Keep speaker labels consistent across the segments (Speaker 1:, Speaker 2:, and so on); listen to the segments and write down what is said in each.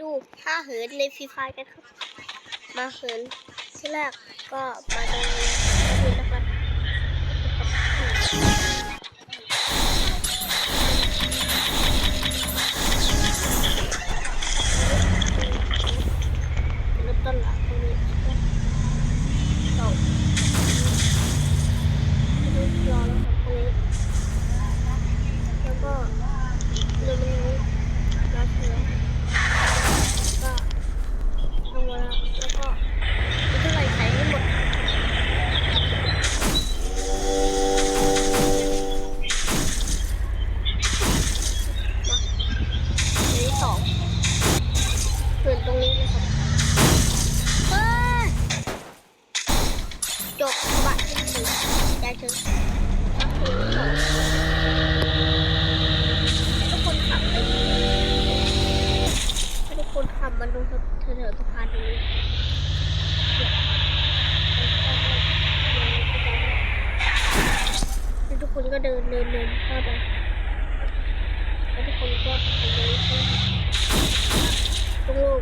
Speaker 1: ดูท่าเหินในฟรีไฟกันครับ มาเหินที่แรกก็มาตรงนี้ เดินเดินเดินเข้าไปแล้วทุกคนก็ไปเลยเข้าตรงโลก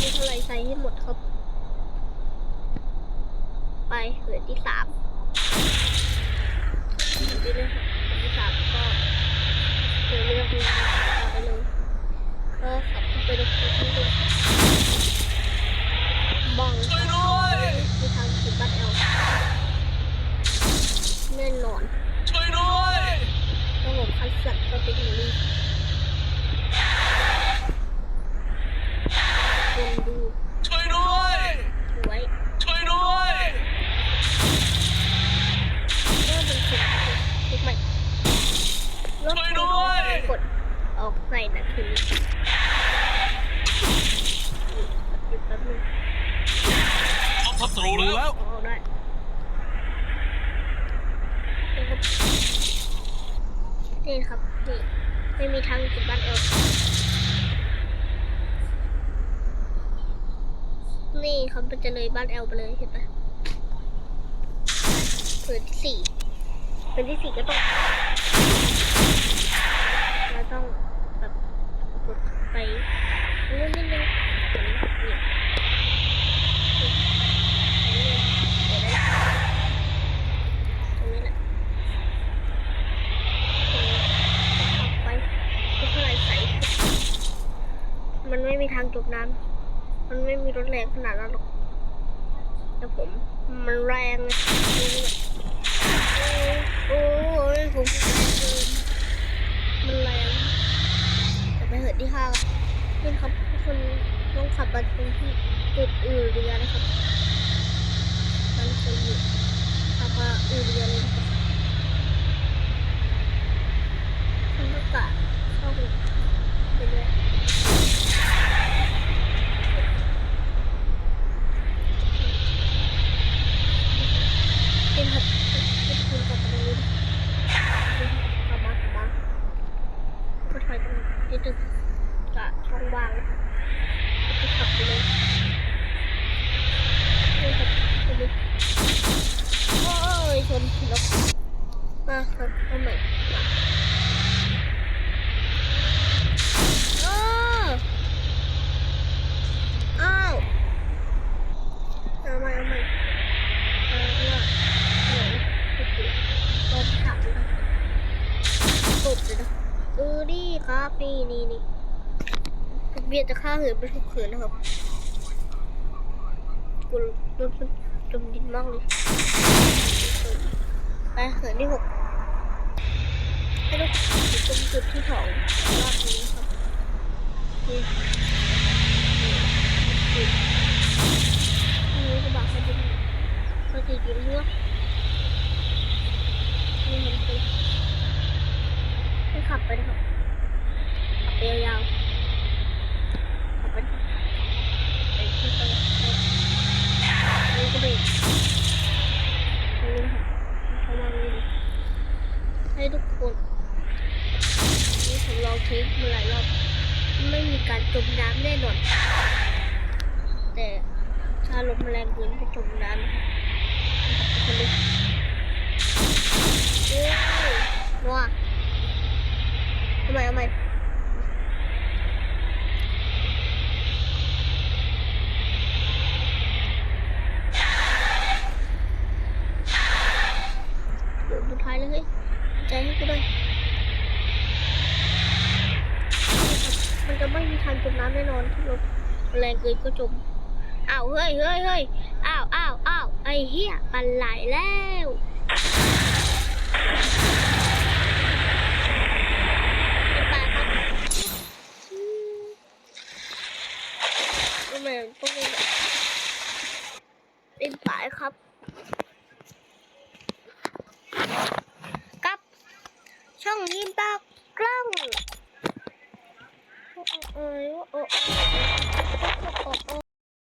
Speaker 1: มีเท่าไรใส่ให้หมดครับ ไปเหลือที่สามดีเลยครับที่สามก็เดินเลือกเลยต่อไปเลยก็ขับไปดูคลิปนี้ดูบอง
Speaker 2: ช่วยด้วย
Speaker 1: มีทางถึงบ้านแอลแน่นอน ระบบคันสัตว์ก็เป็นอย่างนี้คนดู
Speaker 2: ช่วยด้วย
Speaker 1: ไว้
Speaker 2: ช่วยด้วย
Speaker 1: เริ่มเป็นคนคลิกใหม่
Speaker 2: ช่วยด้วย
Speaker 1: กดออกในนาทีนี้หยุดแป๊บนึง
Speaker 2: พบศัตรูแล้ว
Speaker 1: ออกได้ นี่ครับนี่ครับนี่ไม่มีทางถึงบ้านเอลนี่เขามันจะเลยบ้านแอลไปเลยเห็นปะเผืนที่สี่เผืนที่สี่ก็ต้องเราต้องแบบกดไปเรื่อยๆนิดนึงนี่ตรงนี้แหละตรงนี้ขับไปไม่เท่าไหรใส มันไม่มีทางจบน้ำมันไม่มีรถแรงขนาดนั้นหรอกแต่ผม มันแรงเลยโอ้ยผมมันแรงแต่ไปเหินที่ห้านี่ครับทุกคนต้องขับไปตรงที่จุดอู่เรือนะครับมันเคยอยู่ขับมาอู่เรือเลยนะครับคุณก็กะเข้าไปไปเลย เป็นครับเป็นคุณกับตรงนี้กลับมากลับมาก็ถอย ตรงนี้ตึกกะช่องว่างก็ขับไปเลยนี่ครับโอ้ยชนรถมาครับเอาใหม่ นี่นี่นี่เบียดจะฆ่าเหินไปทุกเขินนะครับกูรถมันจมดินมากเลยไปเหินที่หกให้ทุกคนอยู่ตรงจุดที่สองรอบนี้ครับนี่นี่นี่กระบะเขาจะเราจะยืนเลือกนี่เห็นไปให้ขับไปนะครับ ขับไปยาวๆขับไปนะครับไปที่ตรงนี้ก็เบรกนี่นะครับเขามาเลยให้ทุกคนนี่ผมล องเทสมาหลายรอบไม่มีการจมน้ำแน่นอน แต่ถ้าลมแรงเกินจะจมน้ำครับคนดูโอ้ยนัวทำไมทำไม น้ำแน่นอนถ้ารถแรงเกินก็จมอ้าวเฮ้ยเฮ้ยเฮ้ยอ้าวอ้าวอ้าวไอ้เหี้ยปันไหลแล้วเป็นปลาครับอืมเหมือนพวกนี้เป็นปลาครับกับช่องยิ้มตาก ล้